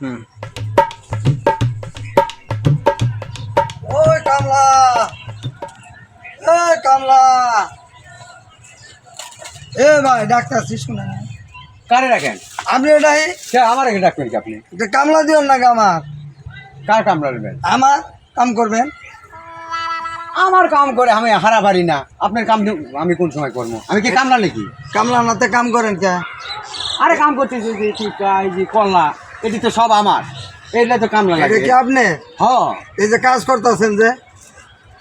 হুম। ওই কামলা। এই কামলা। এ ভাই ডাক্তার শিশু না কারে রাখেন আপনি এটাই? সে আমার আগে ডাকবেন কি আপনি? এটা কামলা দিও নাকি আমার? কার কামলা নেবেন আমার কাম করবেন? আমার কাম করে আমি হারা পারি না। আপনার কাম আমি কোন সময় করব? আমি কি কামলা নাকি? কামলা নাতে কাম করেন কে? আরে কাম করতেছি এই যে কল্লা এটি তো সব আমার। এইগুলা তো কামলা লাগে। কি আপনি? হ। এই যে কাজ করতেছেন যে?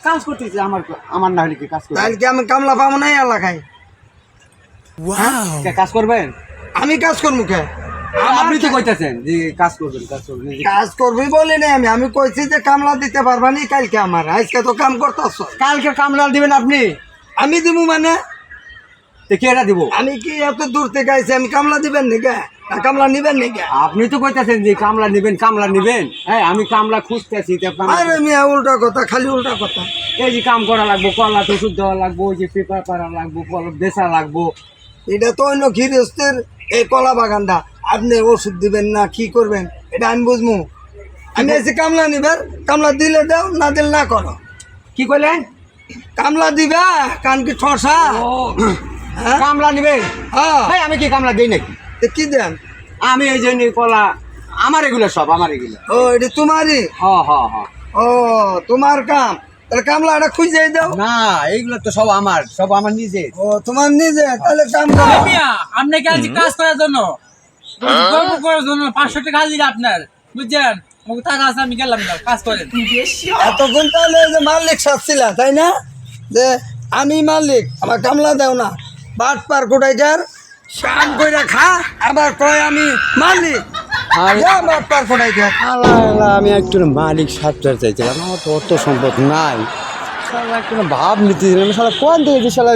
কাজ করতেছি আমার আমার না হলে কি কাজ করবেন তাহলে কি আমি কামলা পাবো না এলাকায়? কে কাজ করবেন? আমি কাজ করব কে? আপনি তো কইতেছেন যে কাজ করবেন কাজ করবেন। কাজ করবি বলি না আমি। আমি কইছি যে কামলা দিতে পারবা নি কালকে আমার। আজকে তো কাম করতেছ। কালকে কামলা দিবেন আপনি? আমি দিব মানে? কেটা দিব। আমি কি এত দূর থেকে আইছি? আমি কামলা দিবেন নাকি? কামলা নিবেন নাকি? আপনি তো কইতেছেন যে কামলা নিবেন কামলা নিবেন। হ্যাঁ আমি কামলা খুঁজতেছি আরে মিয়া উল্টা কথা খালি উল্টা কথা। এই যে কাম করা লাগবো কলা তো ওষুধ দেওয়া লাগবো ওই যে পেপার পাড়া লাগবো কলম বেচা লাগবো। এটা তো অন্য গৃহস্থের এই কলা বাগানটা। আপনি ওষুধ দিবেন না কি করবেন? এটা আমি বুঝব আমি এসে কামলা নিবেন কামলা দিলে দাও না দিলে না করো। কি কইলেন? কামলা দিবা কান কি ঠসা? কামলা নিবেন হ্যাঁ। আমি কি কামলা দিই নাকি? কি দেন? আমি এই জন্য কলা আমার এগুলো সব আমার এগুলো। ও এটা তোমারই? হ হ হ। ও তোমার কাম। তাহলে কামলা এটা খুঁজে দাও। না এইগুলো তো সব আমার সব আমার নিজে ও তোমার নিজে তাহলে কাম করো মিয়া আপনাকে আজ কাজ করার জন্য? গল্প করার জন্য পাঁচশো টাকা দিলে আপনার বুঝছেন? টাকা আছে আমি গেলাম না কাজ করেন। এতক্ষণ তাহলে এই যে মালিক সাজছিল তাই না? যে আমি মালিক আমার কামলা দেও না। বাট পার কোটাইটার শাম কইরা খা আবার কয় আমি মালিক। বাট পার আল্লাহ আল্লাহ আমি একটু মালিক সাতটার চাইছিলাম আমার তো অত সম্পদ নাই। একটু ভাব নিতে শালা কোন থেকে সালা